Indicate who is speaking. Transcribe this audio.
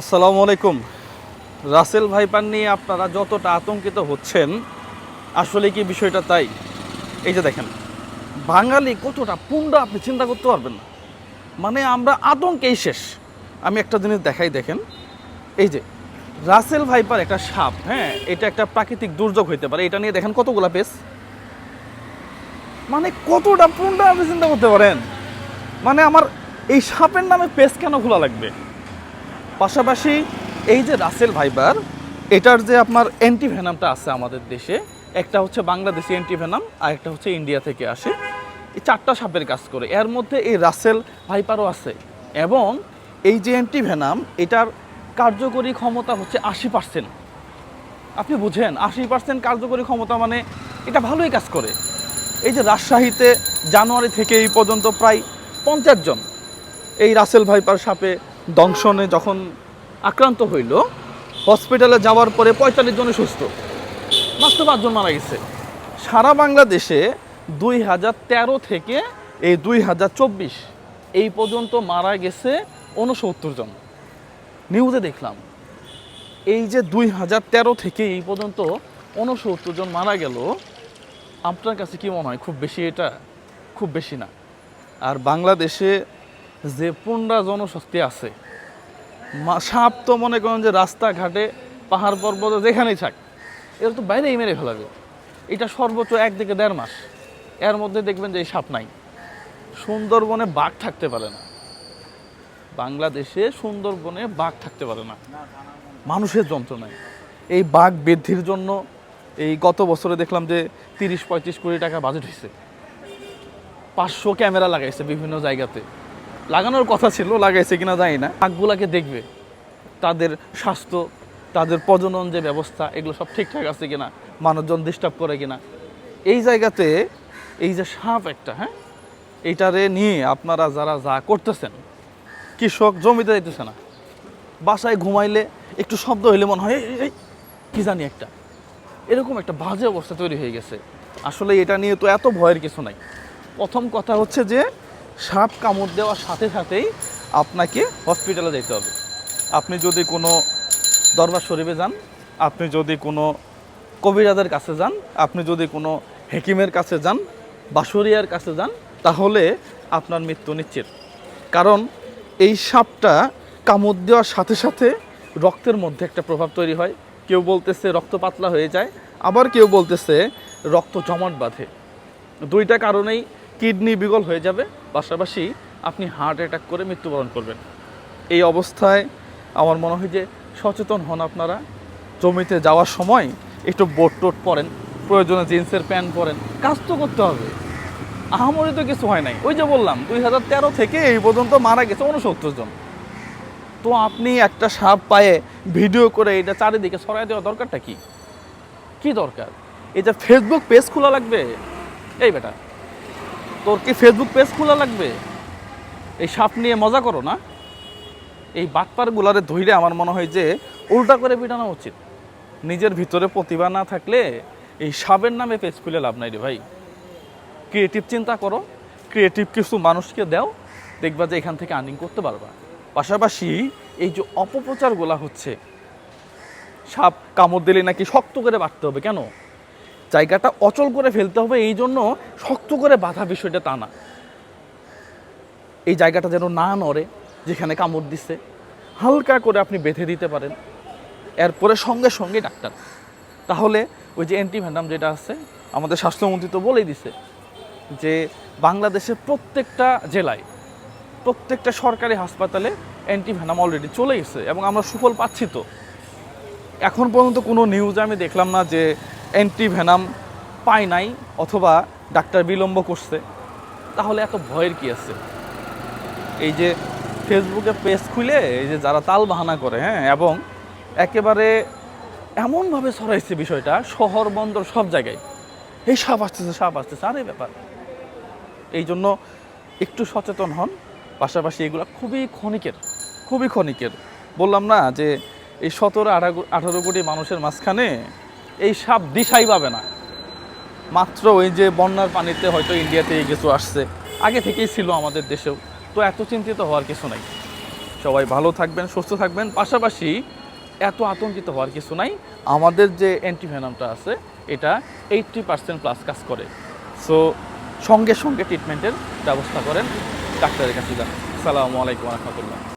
Speaker 1: আসসালামু আলাইকুম। Russell viper নিয়ে আপনারা যতটা আতঙ্কিত হচ্ছেন, আসলে কি বিষয়টা তাই? এই যে দেখেন, বাঙালি কতটা পুন্ডা আপনি চিন্তা করতে পারবেন না। মানে আমরা আতঙ্কেই শেষ। আমি একটা জিনিস দেখাই, দেখেন। এই যে, রাসেল ভাইপার একটা সাপ হ্যাঁ এটা একটা প্রাকৃতিক দুর্যোগ হইতে পারে। এটা নিয়ে দেখেন কতগুলা পেস মানে কতটা পুন্ডা আপনি চিন্তা করতে পারেন? মানে আমার এই সাপের নামে পেস কেন খোলা লাগবে? পাশাপাশি এই যে রাসেল ভাইবার, এটার যে আপনার অ্যান্টিভেনামটা আছে আমাদের দেশে, একটা হচ্ছে বাংলাদেশি অ্যান্টিভেনাম, আর একটা হচ্ছে ইন্ডিয়া থেকে আসে, এই চারটা সাপের কাজ করে। এর মধ্যে এই রাসেল ভাইপারও আছে এবং এই যে অ্যান্টিভেনাম, এটার কার্যকরী ক্ষমতা হচ্ছে আশি পার্সেন্ট। আপনি বুঝেন, আশি পার্সেন্ট কার্যকরী ক্ষমতা মানে এটা ভালোই কাজ করে। এই যে রাজশাহীতে জানুয়ারি থেকে এই পর্যন্ত প্রায় পঞ্চাশ জন এই রাসেল ভাইপার সাপে দংশনে যখন আক্রান্ত হইল হসপিটালে যাওয়ার পরে পঁয়তাল্লিশ জনে সুস্থ। মাত্র পাঁচজন মারা গেছে। সারা বাংলাদেশে দুই হাজার তেরো থেকে এই দুই হাজার চব্বিশ, এই পর্যন্ত মারা গেছে উনসত্তর জন। নিউজে দেখলাম, এই যে দুই হাজার তেরো থেকে এই পর্যন্ত উনসত্তর জন মারা গেল, আপনার কাছে কি মনে হয় খুব বেশি এটা? খুব বেশি না। আর বাংলাদেশে যে পুন্ডা জনশক্তি আছে। সাপ তো মনে করেন যে রাস্তাঘাটে, পাহাড় পর্বতে যেখানেই থাক, এর তো বাইরেই মেরে ফেলাবে। এটা সর্বোচ্চ এক থেকে দেড় মাস। এর মধ্যে দেখবেন যে এই সাপ নাই। সুন্দরবনে বাঘ থাকতে পারে না। বাংলাদেশে সুন্দরবনে বাঘ থাকতে পারে না। মানুষের যন্ত্রণায় এই বাঘ বৃদ্ধির জন্য এই গত বছরে দেখলাম যে তিরিশ পঁয়ত্রিশ কোটি টাকা বাজেট হয়েছে। পাঁচশো ক্যামেরা লাগাইছে বিভিন্ন জায়গাতে। লাগানোর কথা ছিল লাগাইছে কিনা জানি না। বাঘগুলাকে দেখবে তাদের স্বাস্থ্য তাদের প্রজনন যে ব্যবস্থা এগুলো সব ঠিকঠাক আছে কিনা মানুষজন ডিস্টার্ব করে কিনা। এই জায়গাতে এই যে সাপ একটা হ্যাঁ এইটারে নিয়ে আপনারা যারা যা করতেছেন কৃষক জমিতে যাইতেছে না। বাসায় ঘুমাইলে একটু শব্দ হইলে মনে হয় "এই, এই, এই, কি জানি একটা। এরকম একটা বাজে অবস্থা তৈরি হয়ে গেছে। আসলে এটা নিয়ে তো এত ভয়ের কিছু নাই। প্রথম কথা হচ্ছে যে সাপ কামড় দেওয়ার সাথে সাথেই আপনাকে হসপিটালে যেতে হবে। আপনি যদি কোনো দরবার শরীফে যান, আপনি যদি কোনো কবিরাজের কাছে যান, আপনি যদি কোনো হেকিমের কাছে যান, বাসরিয়ার কাছে যান, তাহলে আপনার মৃত্যু নিশ্চিত। কারণ এই সাপটা কামড় দেওয়ার সাথে সাথে রক্তের মধ্যে একটা প্রভাব তৈরি হয়। কেউ বলতেছে রক্ত পাতলা হয়ে যায়, আবার কেউ বলতেছে রক্ত জমাট বাঁধে। দুইটা কারণেই কিডনি বিগল হয়ে যাবে, পাশাপাশি আপনি হার্ট অ্যাটাক করে মৃত্যুবরণ করবেন। এই অবস্থায় আমার মনে হয় যে সচেতন হন আপনারা। জমিতে যাওয়ার সময় একটু বোট টোট পরেন, প্রয়োজনে জিন্সের প্যান্ট পরেন, কাজ তো করতে হবে। আহামরি তো কিছু হয় নাই। ওই যে বললাম, দুই হাজার তেরো থেকে এই পর্যন্ত মারা গেছে উনসত্তর জন। তো আপনি একটা সাপ পায়ে ভিডিও করে এটা চারিদিকে ছড়াই দেওয়া দরকারটা কি? কি দরকার? এটা ফেসবুক পেজ খোলা লাগবে। এই বেটা তোর কি ফেসবুক পেজ খোলা লাগবে? এই সাপ নিয়ে মজা করো না। এই বাটপারগুলারে ধইরে আমার মনে হয় যে উল্টা করে পিটানো উচিত। নিজের ভিতরে প্রতিভা না থাকলে এই সাপের নামে পেজ খুলে লাভ নাই রে ভাই। ক্রিয়েটিভ চিন্তা করো ক্রিয়েটিভ কিছু মানুষকে দাও, দেখবা যে এখান থেকে আর্নিং করতে পারবা। পাশাপাশি এই যে অপপ্রচারগুলা হচ্ছে, সাপ কামড় দিলে নাকি শক্ত করে বাঁধতে হবে, কেন? জায়গাটা অচল করে ফেলতে হবে, এই জন্য শক্ত করে বাধা বিষয়টা তা না। এই জায়গাটা যেন না নড়ে, যেখানে কামড় দিচ্ছে হালকা করে আপনি বেঁধে দিতে পারেন। এরপরে সঙ্গে সঙ্গে ডাক্তার। তাহলে ওই যে অ্যান্টিভেনাম যেটা আছে, আমাদের স্বাস্থ্যমন্ত্রী তো বলেই দিছে যে, বাংলাদেশের প্রত্যেকটা জেলায়, প্রত্যেকটা সরকারি হাসপাতালে অ্যান্টিভেনাম অলরেডি চলে গেছে এবং আমরা সুফল পাচ্ছি তো। এখন পর্যন্ত কোনো নিউজে আমি দেখলাম না যে অ্যান্টিভেনাম পায় নাই অথবা ডাক্তার বিলম্ব করছে। তাহলে এত ভয়ের কি আছে? এই যে ফেসবুকে পেজ খুলে এই যে যারা তাল বাহানা করে হ্যাঁ এবং একেবারে এমনভাবে ছড়াইছে বিষয়টা, শহর, বন্দর, সব জায়গায়। এই সাপ আসতেছে সাপ আসতেছে, আর এই ব্যাপার। এই জন্য একটু সচেতন হন। পাশাপাশি এগুলো খুবই ক্ষণিকের খুবই ক্ষণিকের। বললাম না যে এই সতেরো আঠারো কোটি মানুষের মাঝখানে এই সাপ দিশাই পাবে না। মাত্র ওই যে বন্যার পানিতে হয়তো ইন্ডিয়াতে এই কিছু আসছে। আগে থেকেই ছিল আমাদের দেশেও। তো এত চিন্তিত হওয়ার কিছু নাই। সবাই ভালো থাকবেন, সুস্থ থাকবেন। পাশাপাশি এত আতঙ্কিত হওয়ার কিছু নাই। আমাদের যে অ্যান্টিভেনামটা আছে, এটা এইট্টি পার্সেন্ট প্লাস কাজ করে। সো সঙ্গে সঙ্গে ট্রিটমেন্টের ব্যবস্থা করেন। ডাক্তারের কাছে যান। সালামু আলাইকুম রহমতুল্লাহ।